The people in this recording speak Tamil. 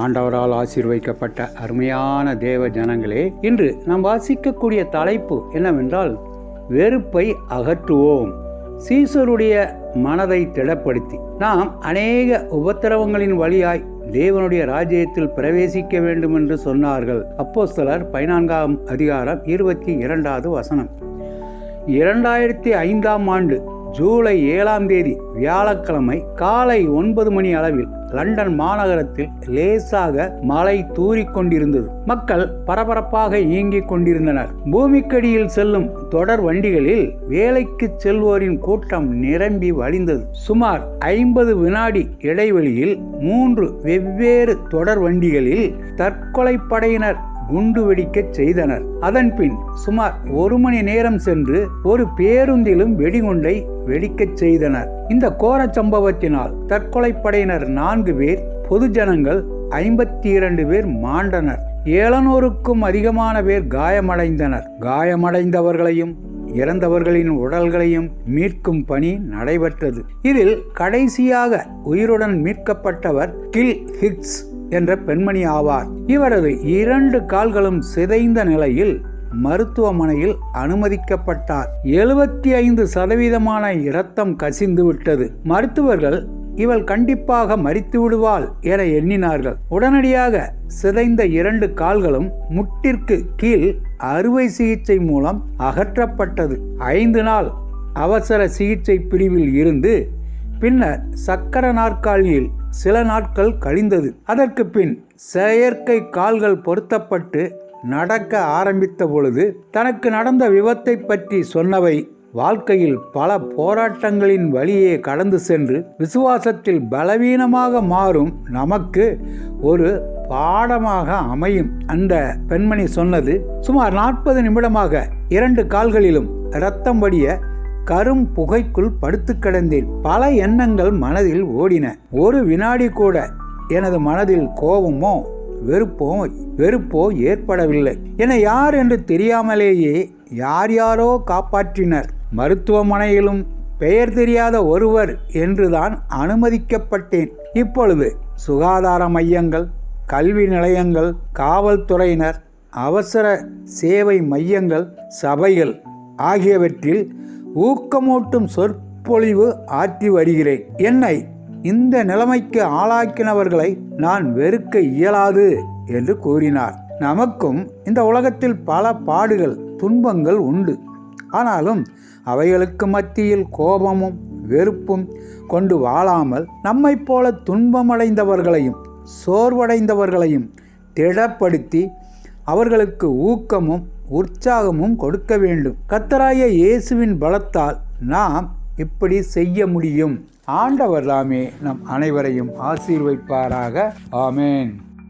ஆண்டவரால் ஆசீர்வைக்கப்பட்ட அருமையான தேவ ஜனங்களே இன்று நாம் வாசிக்கக்கூடிய தலைப்பு என்னவென்றால் வெறுப்பை அகற்றுவோம். சீசருடைய மனதை திடப்படுத்தி. நாம் அநேக உபத்திரவங்களின் வழியாய் தேவனுடைய ராஜ்யத்தில் பிரவேசிக்க வேண்டும் என்று சொன்னார்கள். அப்போஸ்தலர் பதினான்காம் அதிகாரம் இருபத்தி இரண்டாவது வசனம். இரண்டாயிரத்தி ஐந்தாம் ஆண்டு ஜூலை ஏழாம் தேதி வியாழக்கிழமை காலை ஒன்பது மணி அளவில் லண்டன் மாநகரத்தில் லேசாக மழை தூறிக்கொண்டிருந்தது மக்கள் பரபரப்பாக இயங்கிக் கொண்டிருந்தனர். பூமிக்கடியில் செல்லும் தொடர் வண்டிகளில் வேலைக்கு செல்வோரின் கூட்டம் நிரம்பி வழிந்தது. சுமார் ஐம்பது வினாடி இடைவெளியில் மூன்று வெவ்வேறு தொடர் வண்டிகளில் தற்கொலை படையினர் குண்டு வெடிக்கச் செய்தனர். அதன்பின் சுமார் ஒரு மணி நேரம் சென்று ஒரு பேருந்திலும் வெடிகுண்டை வெடிக்கச் செய்தனர். இந்த கோர சம்பவத்தினால் தற்கொலை படையினர் நான்கு பேர் பொதுஜனங்கள் ஐம்பத்தி இரண்டு பேர் மாண்டனர். ஏழநூறுக்கும் அதிகமான பேர் காயமடைந்தனர். காயமடைந்தவர்களையும் இறந்தவர்களின் உடல்களையும் மீட்கும் பணி நடைபெற்றது. இதில் கடைசியாக உயிருடன் மீட்கப்பட்டவர் கில் ஹிக்ஸ். என்ற பெண்மணி ஆவார். இவரது இரண்டு கால்களும் சிதைந்த நிலையில் மருத்துவமனையில் அனுமதிக்கப்பட்டார். எழுபத்தி ஐந்து சதவீதமான இரத்தம் கசிந்து விட்டது. மருத்துவர்கள் இவள் கண்டிப்பாக மறித்து விடுவாள் என எண்ணினார்கள். உடனடியாக சிதைந்த இரண்டு கால்களும் முட்டிற்கு கீழ் அறுவை சிகிச்சை மூலம் அகற்றப்பட்டது. ஐந்து நாள் அவசர சிகிச்சை பிரிவில் இருந்து பின்னர் சக்கர நாற்காலியில் சில நாட்கள் கழிந்தது. அதற்கு பின் செயற்கை கால்கள் பொருத்தப்பட்டு நடக்க ஆரம்பித்த பொழுது தனக்கு நடந்த விபத்தை பற்றி சொன்னவை வாழ்க்கையில் பல போராட்டங்களின் வழியே கடந்து சென்று விசுவாசத்தில் பலவீனமாக மாறும் நமக்கு ஒரு பாடமாக அமையும் அந்த பெண்மணி சொன்னது. சுமார் நாற்பது நிமிடமாக இரண்டு கால்களிலும் இரத்தம் வடிய கரும் புகைக்குள் படுத்து கிடந்தேன். பல எண்ணங்கள் மனதில் ஓடின. ஒரு வினாடி கூட எனது மனதில் கோபமோ வெறுப்போ வெறுப்போ ஏற்படவில்லை. என யார் என்று தெரியாமலேயே யார் யாரோ காப்பாற்றினர். மருத்துவமனையிலும் பெயர் தெரியாத ஒருவர் என்றுதான் அனுமதிக்கப்பட்டேன். இப்பொழுது சுகாதார மையங்கள் கல்வி நிலையங்கள் காவல்துறையினர் அவசர சேவை மையங்கள் சபைகள் ஆகியவற்றில் ஊக்கமூட்டும் சொற்பொழிவு ஆற்றி வருகிறேன். என்னை இந்த நிலைமைக்கு ஆளாக்கினவர்களை நான் வெறுக்க இயலாது என்று கூறினார். நமக்கும் இந்த உலகத்தில் பல பாடுகள் துன்பங்கள் உண்டு. ஆனாலும் அவைகளுக்கு மத்தியில் கோபமும் வெறுப்பும் கொண்டு வாழாமல் நம்மைப் போல துன்பமடைந்தவர்களையும் சோர்வடைந்தவர்களையும் திடப்படுத்தி அவர்களுக்கு ஊக்கமும் உற்சாகமும் கொடுக்க வேண்டும். கத்தராய இயேசுவின் பலத்தால் நாம் இப்படி செய்ய முடியும். ஆண்டவர் தாமே நம் அனைவரையும் ஆசீர்வைப்பாராக. ஆமேன்.